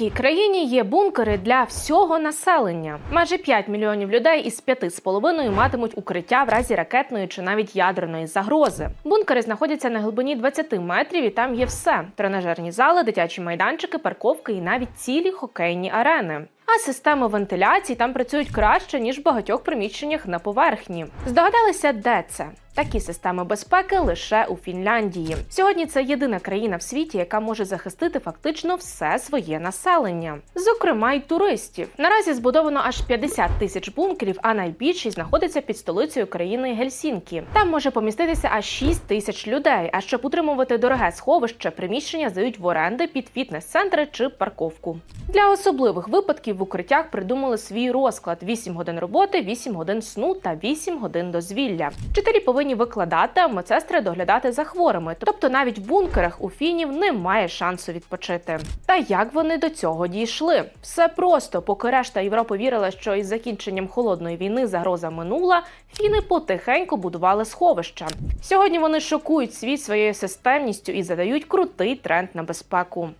якій країні є бункери для всього населення? Майже 5 мільйонів людей із 5,5 матимуть укриття в разі ракетної чи навіть ядерної загрози. Бункери знаходяться на глибині 20 метрів, і там є все: тренажерні зали, дитячі майданчики, парковки і навіть цілі хокейні арени. А системи вентиляції там працюють краще ніж в багатьох приміщеннях на поверхні. Здогадалися, де це? Такі системи безпеки лише у Фінляндії. Сьогодні це єдина країна в світі, яка може захистити фактично все своє населення, зокрема й туристів. Наразі збудовано аж 50 тисяч бункерів, а найбільший знаходиться під столицею країни Гельсінкі. Там може поміститися аж 6 тисяч людей. А щоб утримувати дороге сховище, приміщення здають в оренди під фітнес-центри чи парковку. Для особливих випадків в укриттях придумали свій розклад: 8 годин роботи, 8 годин сну та 8 годин дозвілля. Вчителі повинні викладати, а медсестри доглядати за хворими. Тобто навіть в бункерах у фінів немає шансу відпочити. Та як вони до цього дійшли? Все просто, поки решта Європи вірила, що із закінченням холодної війни загроза минула, фіни потихеньку будували сховища. Сьогодні вони шокують світ своєю системністю і задають крутий тренд на безпеку.